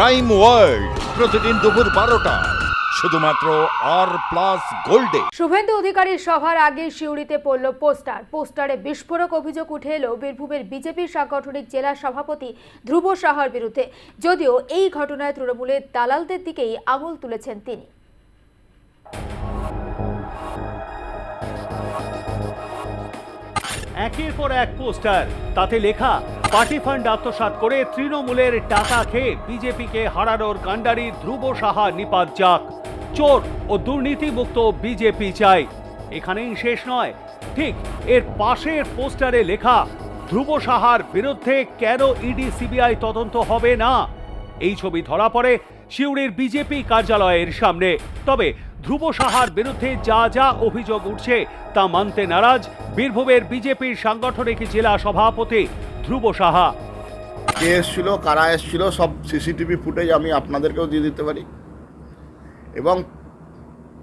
Crime world প্রতিদিন দুপুর বারোটা। শুধুমাত্র আর প্লাস গোল্ডে শুভেন্দু অধিকারীর সভার আগে সিউড়িতে পড়ল পোস্টার। পোস্টারে বিস্ফোরক অভিযোগ উঠে এলো বীরভূমের বিজেপি সাংগঠনিক জেলা সভাপতি ধ্রুব সাহার বিরুদ্ধে। যদিও এই ঘটনায় তৃণমূলের দালালদের দিকেই আঙুল তুলেছেন তিনি। একের পর এক পোস্টার। তাতে লেখা, পার্টি ফান্ড আত্মসাৎ করে তৃণমূলের টাকা খেয়ে বিজেপিকে হারানোর কাণ্ডারি ধ্রুব সাহা নিপাত যাক। চোর ও দুর্নীতিমুক্ত বিজেপি চাই। এখানেই শেষ নয়। ঠিক এর পাশের পোস্টারে লেখা, ধ্রুব সাহার বিরুদ্ধে কেন ইডি সিবিআই তদন্ত হবে না? এই ছবি ধরা পড়ে সিউড়ির বিজেপি কার্যালয়ের সামনে। তবে ধ্রুব সাহার বিরুদ্ধে যা যা অভিযোগ উঠছে তা মানতে নারাজ বীরভূমের বিজেপির সাংগঠনিক জেলা সভাপতি ধ্রুব সাহা কে এসছিল, কারা এসছিল, সব সিসিটিভি ফুটেজ আমি আপনাদেরকেও দিয়ে দিতে পারি। এবং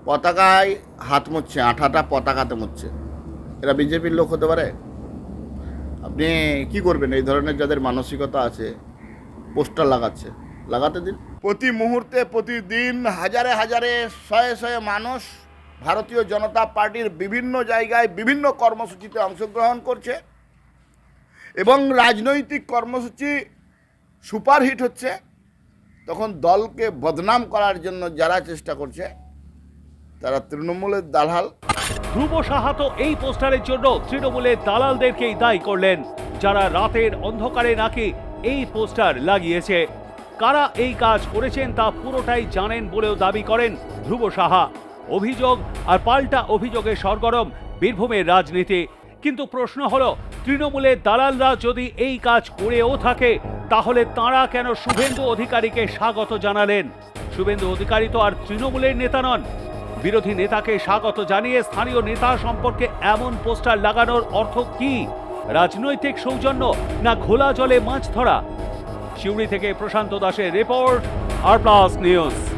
পতাকায় হাত মুচ্ছে, আঠাটা পতাকাতে মুচ্ছে। এরা বিজেপির লোক হতে পারে? আপনি কি করবেন? এই ধরনের যাদের মানসিকতা আছে, পোস্টার লাগাচ্ছে। লাগাতে দিন। প্রতি মুহূর্তে, প্রতিদিন হাজারে হাজারে, শয়ে শয়ে মানুষ ভারতীয় জনতা পার্টির বিভিন্ন জায়গায় বিভিন্ন কর্মসূচিতে অংশগ্রহণ করছে এবং রাজনৈতিক কর্মসূচি সুপারহিট হচ্ছে। তখন দলকে বদনাম করার জন্য যারা চেষ্টা করছে, তারা তৃণমূলের দালাল। ধ্রুব সাহা তো এই পোস্টারের জন্য তৃণমূলের দালালদেরকেই দায়ী করলেন। যারা রাতের অন্ধকারে নাকি এই পোস্টার লাগিয়েছে। কারা এই কাজ করেছেন তা পুরোটাই জানেন বলেও দাবি করেন ধ্রুব সাহা। অভিযোগ আর পাল্টা অভিযোগের সরগরম বীরভূমের রাজনীতি। কিন্তু প্রশ্ন হলো তৃণমূলের দালালরা যদি এই কাজ করেও থাকে, তাহলে তাঁরা কেন শুভেন্দু অধিকারীকে স্বাগত জানালেন? শুভেন্দু অধিকারী তো আর তৃণমূলের নেতা নন। বিরোধী নেতাকে স্বাগত জানিয়ে স্থানীয় নেতা সম্পর্কে এমন পোস্টার লাগানোর অর্থ কি? রাজনৈতিক সৌজন্য না ঘোলা জলে মাছ ধরা? সিউড়ি থেকে প্রশান্ত দাসের রিপোর্ট আর প্লাস নিউজ